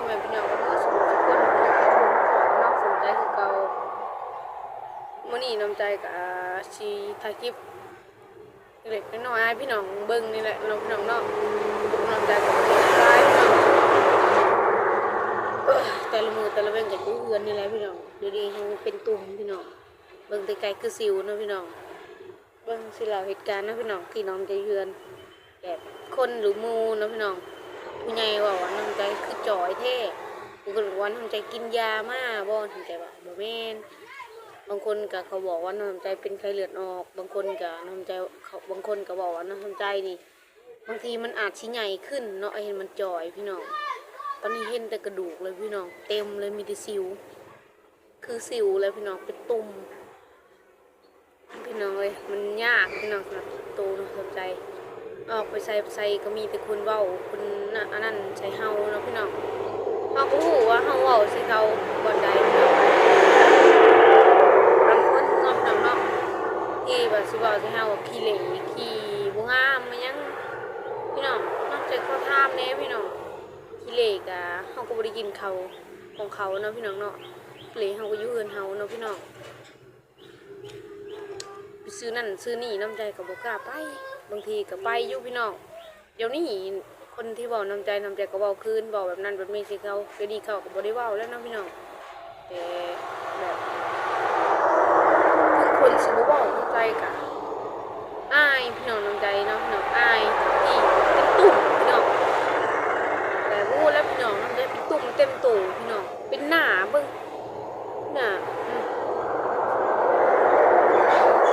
พ่อม่พี่น้องก็คือสมุทรคนนอกสนใจคือเก่ามื้อนี้น้ำใจกับชีทากิบเล็กน้อยพี่น้องเบิ้งนี่แหละน้องพี่น้องเนาะน้ำใจกับที่น้องแต่ละมือแต่ละเว้นกับกู้เงินนี่แหละพี่น้องดูดีทั้เป็นตุ่มพี่น้องเบิ้งไกลๆคือสิวนะพี่น้องเบิ้งสิเราเหตุการณ์นะพี่น้องที่น้องใจเยือนแบบคนหรือมูนะพี่น้อง ผู้ใหญ่ว่าว่าน้ำใจคือจ่อยแท้บางคนบอกว่าน้ำใจกินยามาบ่น้ำใจว่าบ่แม่นบางคนก็เขาบอกว่าน้ำใจเป็นไข้เลือดออก บางคนก็น้ำใจเขาบางคนก็บอกว่าน้ำใจนี่บางทีมันอาจชิ้ใหญ่ขึ้นเนาะเห็นมันจ่อยพี่น้องตอนนี้เห็นแต่กระดูกเลยพี่น้องเต็มเลยมีแต่สิว คือสิวเลยพี่น้องเป็นตุ่มพี่น้องเลยมันยากพี่น้องสำหรับโตน้สนใจ ออกไปใส่ใส่ก็มีแต่คนเว้าคนน่ะอันนั้นใส่เฮาเนาะพี่น้องเฮาก็ฮู้ว่าเฮาเว้าใส่เขาบ่ได้พี่น้องบางคนงอมน้ำเนาะที่แบบสิบอกจะเฮาว่าขี้เหร่ขี้บ่งามมันยังพี่น้องนอกจากเขาทามแน่พี่น้องขี้เหร่กะเฮาก็บ่ได้กินเขาของเขาเนาะพี่น้องเนาะเหร่เฮาก็อยู่เฮือนเฮาเนาะพี่น้องไปซื้อนั่นซื้อนี่น้ำใจก็บ่กล้าไป บางทีก็ไปอยู่พี่น้องเดี๋ยวนี้คนที่บอกน้ำใจน้ำใจก็เว้าคืนบอกแบบนั้นแบบนี้สิเขาเดี๋ยวนี้เขาก็บ่ได้เว้าแล้วเนาะพี่น้องแต่แบบคือคนสิบบอกน้ำใจกะอายพี่น้องน้ำใจเนาะพี่น้องอายที่เป็นตุ่มพี่น้องแต่พูดแล้วพี่น้องน้ำใจเป็นตุ่มเต็มตูพี่น้องเป็นหนาเบิ้งหนาอืม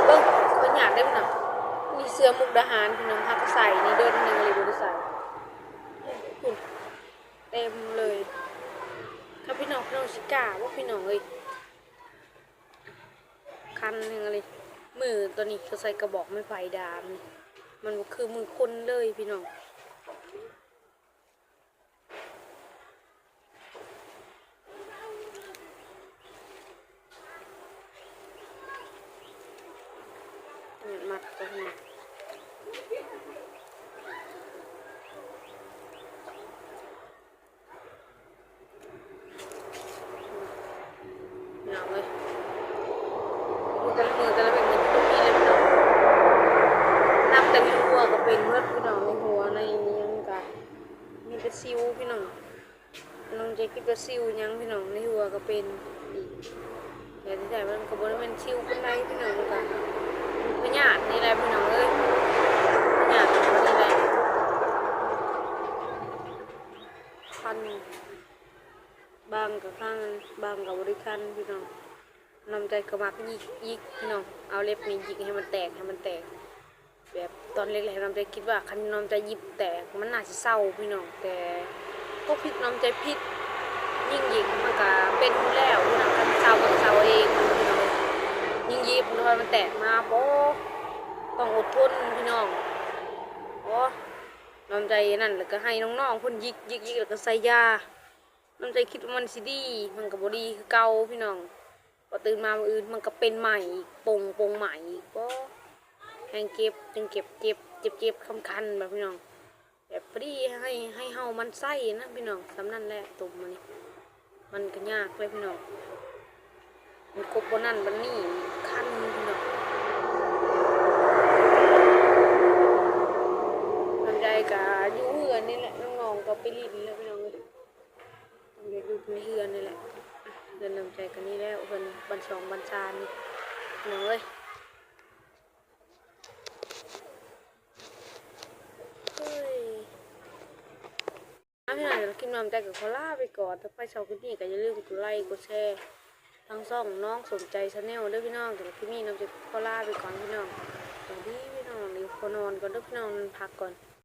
เบิ้งคนอยากได้พี่น้องมีเสื้อมุกดาหารพี่น้องทักใส่นี่เดินหนึ่งเลยบริษัทคุณเต็มเลยถ้าพี่น้องพี่น้องชิก้าว่าพี่น้องเอ้ยคันหนึ่งอะไรมือตัวนี้เขาใส่กระบอกไม้ไผ่ดามมันคือมือคนเลยพี่น้องมัดตัวนี้ เอาเลยแต่ละมือแต่ละเป็นมันก็มีเลยพี่น้องนับแต่มีหัวก็เป็นเมื่อพี่น้องในหัวในนี้ยังกะมีแต่ซิวพี่น้องน้องจะคิดว่าซิวยังพี่น้องในหัวก็เป็นอีกแต่ที่ใจมันก็บ่ได้เป็นซิวเป็นไรพี่น้องมันกะพยาธินี่แหละพี่น้องเอ้ยพยาธินี่แหละคันบาง กับข้างบางกับบริคันพี่น้องน้ำใจกระมักยิกยิกพี่น้องเอาเล็บนี่ยิกให้มันแตกให้มันแตก แบบตอนเล็กๆน้ำใจคิดว่าคันน้ำใจยิบแตกมันน่าจะเศร้าพี่น้องแต่พวกพิษน้ำใจพิษยิ่งยิกมันก็เป็นแล้วพี่น้องคันเศร้าก็เศร้าเองพี่น้องยิ่งยิบแล้วมันแตกมาโป๊ต้องอดทนพี่น้องโอ้น้ำใจนั่นแล้วก็ให้น้องๆคนยิกยิกยิกแล้วก็ใส่ยา น้ำใจคิดว่ามันสิดี มันก็บ่ดีคือเก่าพี่น้องพอตื่นมาอื่นมันก็เป็นใหม่ปงปงใหม่ก็แหงเก็บจึงเก็บเจ็บเจ็บเจ็บคำคันแบบพี่น้องแบบพอดีให้ให้เฮามันไส้นะพี่น้องสำนั่นแหละตุ่มมันนี่มันก็ยากเลยพี่น้องมันกบบนนั่นบันนี่คันพี่น้องลำใจกะอยู่เฮือนนี่แหละน้องๆก็ไปลิ้นเลย ในเฮือนนี่แหละเดินนำใจกันนี่แล้วเพิ่นบันสองบันชานนี่หนูเอ้ยเฮ้ยอะพี่หน่อยจะกินนำใจกับขอล่าไปก่อน ถ้าไปเช้าขึ้นนี่ก็อย่าลืมกดไลค์กดแชร์ทางช่องน้องสนใจชาแนลด้อพี่น้องแต่ที่นี่นำใจขอล่าไปก่อนพี่น้องสวัสดีพี่น้องเดี๋ยวขอนอนก่อนเด้อพี่น้องพักก่อน